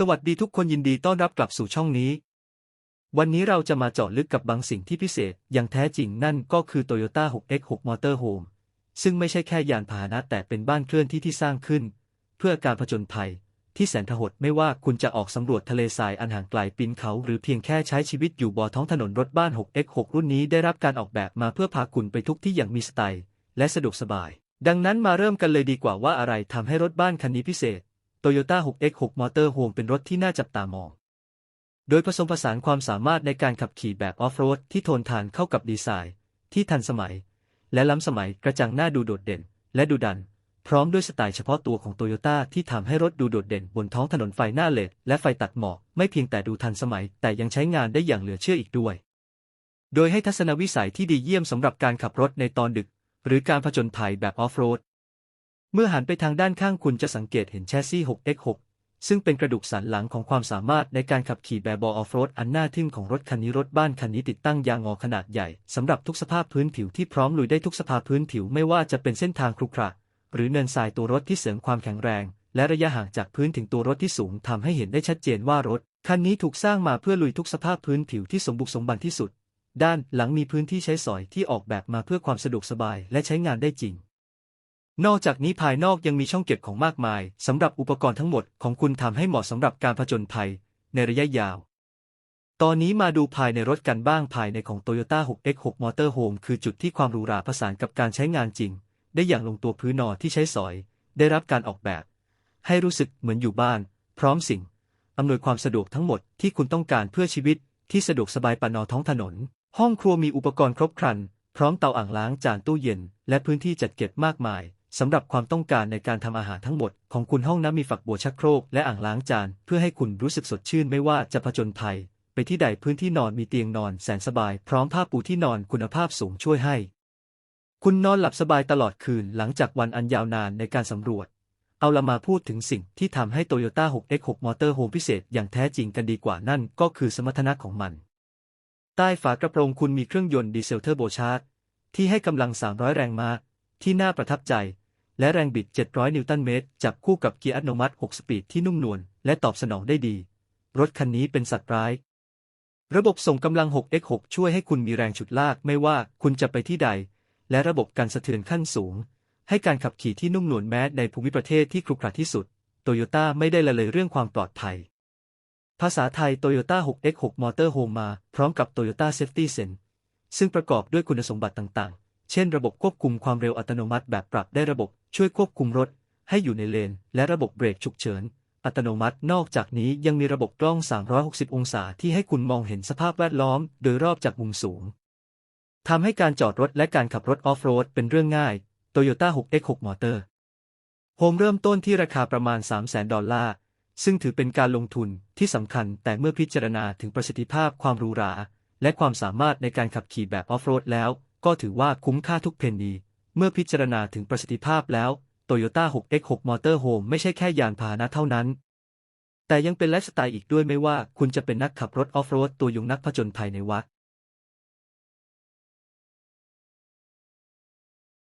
สวัสดีทุกคนยินดีต้อนรับกลับสู่ช่องนี้ วันนี้เราจะมาเจาะลึกกับบางสิ่งที่พิเศษอย่างแท้จริงนั่นก็คือ Toyota 6X6 Motorhome ซึ่งไม่ใช่แค่ยานพาหนะแต่เป็นบ้านเคลื่อนที่ที่สร้างขึ้น เพื่อการผจญภัย ที่แสนทหดไม่ว่าคุณจะออกสำรวจทะเลทรายอันห่างไกลปีนเขา หรือเพียงแค่ใช้ชีวิตอยู่บนท้องถนนรถบ้าน 6X6 รุ่นนี้ได้รับการออกแบบมาเพื่อพาคุณไปทุกที่อย่างมีสไตล์และสะดวกสบาย ดังนั้นมาเริ่มกันเลยดีกว่าว่าอะไรทำให้รถบ้านคันนี้พิเศษ Toyota 6X6 Motorhome เป็นรถที่น่าจับตามอง โดยผสมผสานความสามารถในการขับขี่แบบออฟโรดที่ทนทานเข้ากับดีไซน์ ที่ทันสมัย และล้ำสมัยกระจังหน้าดูโดดเด่น และดูดัน พร้อมด้วยสไตล์เฉพาะตัวของโตโยต้าที่ทำให้รถดูโดดเด่นบนท้องถนนไฟหน้าเลดและไฟตัดหมอกไม่เพียงแต่ดูทันสมัย แต่ยังใช้งานได้อย่างเหลือเชื่ออีกด้วย โดยให้ทัศนวิสัยที่ดีเยี่ยมสำหรับการขับรถในตอนดึก หรือการผจญภัยแบบออฟโรด เมื่อหันไปทางด้านข้างคุณจะสังเกตเห็นแชสซี่ 6X6 ซึ่งเป็นกระดูกสันหลังของความสามารถในการขับขี่แบบออฟโรดอันน่าทึ่งของรถคันนี้รถบ้านคันนี้ติดตั้งยางงอขนาดใหญ่สำหรับทุกสภาพพื้นผิวที่พร้อมลุยได้ทุกสภาพพื้นผิวไม่ว่าจะเป็นเส้นทางครุขระหรือเนินทรายตัวรถที่เสริมความแข็งแรง และระยะห่างจากพื้นถึงตัวรถที่สูงทำให้เห็นได้ชัดเจนว่ารถคันนี้ถูกสร้างมาเพื่อลุยทุกสภาพพื้นผิวที่สมบุกสมบันที่สุด ด้านหลังมีพื้นที่ใช้สอยที่ออกแบบมาเพื่อความสะดวกสบายและใช้งานได้จริง นอกจากนี้ภายนอกยังมีช่องเก็บของมากมายสำหรับอุปกรณ์ทั้งหมดของคุณทำให้เหมาะสำหรับการผจญภัยในระยะยาว ตอนนี้มาดูภายในรถกันบ้างภายในของ Toyota 6X6 Motorhome คือจุดที่ความหรูหราผสานกับการใช้งานจริง ได้อย่างลงตัวพื้นนอนที่ใช้สอย ได้รับการออกแบบ ให้รู้สึกเหมือนอยู่บ้าน พร้อมสิ่งอำนวยความสะดวกทั้งหมดที่คุณต้องการเพื่อชีวิต ที่สะดวกสบายปานนอท้องถนน ห้องครัวมีอุปกรณ์ครบครัน พร้อมเตาอ่างล้างจานตู้เย็น และพื้นที่จัดเก็บมากมาย สำหรับความต้องการในการทำอาหารทั้งหมด ของคุณห้องน้ำมีฝักบัวชักโครกและอ่างล้างจาน เพื่อให้คุณรู้สึกสดชื่นไม่ว่าจะผจญภัย ไปที่ใดพื้นที่นอนมีเตียงนอนแสนสบาย พร้อมผ้าปูที่นอนคุณภาพสูงช่วยให้ คุณนอนหลับสบายตลอดคืนหลังจากวันอันยาวนานในการสำรวจ เอาละมาพูดถึงสิ่งที่ทำให้ Toyota 6X6 Motorhome พิเศษอย่างแท้จริงกันดีกว่านั่นก็คือสมรรถนะของมัน ใต้ฝากระโปรงคุณมีเครื่องยนต์ดีเซลเทอร์โบชาร์จที่ให้กำลัง 300 แรงม้า ที่น่าประทับใจ และแรงบิด 700 นิวตันเมตร จับคู่กับเกียร์อัตโนมัติ 6 สปีดที่นุ่มนวลและตอบสนองได้ดี รถคันนี้เป็นสัตว์ร้าย ระบบส่งกำลัง 6x6 ช่วยให้คุณมีแรงฉุดลากไม่ว่าคุณจะไปที่ใด และระบบการสะเทือนขั้นสูง ให้การขับขี่ที่นุ่มนวลแม้ในภูมิประเทศที่ครุขระที่สุดโตโยต้าไม่ได้ละเลยเรื่องความปลอดภัย ภาษาไทย Toyota 6x6 Motorhome มา พร้อมกับ Toyota Safety Sense ซึ่งประกอบด้วยคุณสมบัติต่างๆ ช่นระบบควบคุมความเร็วอัตโนมัติแบบปรับได้ระบบช่วยควบคุมรถ ให้อยู่ในเลน และระบบเบรกฉุกเฉิน อัตโนมัตินอกจากนี้ยังมีระบบกล้อง 360 องศาที่ให้คุณมองเห็นสภาพแวดล้อม โดยรอบจากมุมสูงทำให้การจอดรถและการขับรถออฟโรดเป็นเรื่องง่าย Toyota 6X6 Motor โฮมเริ่มต้นที่ราคาประมาณ 300,000ดอลลาร์ ซึ่งถือเป็นการลงทุนที่สำคัญแต่เมื่อพิจารณาถึงประสิทธิภาพความหรูหรา และความสามารถในการขับขี่แบบออฟโรดแล้ว ก็ถือว่าคุ้มค่าทุกเพนนี เมื่อพิจารณาถึงประสิทธิภาพแล้ว Toyota 6X6 Motorhome ไม่ใช่แค่ยานพาหนะเท่านั้น แต่ยังเป็นไลฟ์สไตล์อีกด้วยไม่ว่าคุณจะเป็นนักขับรถออฟโรดตัวยงนักผจญภัยในวัด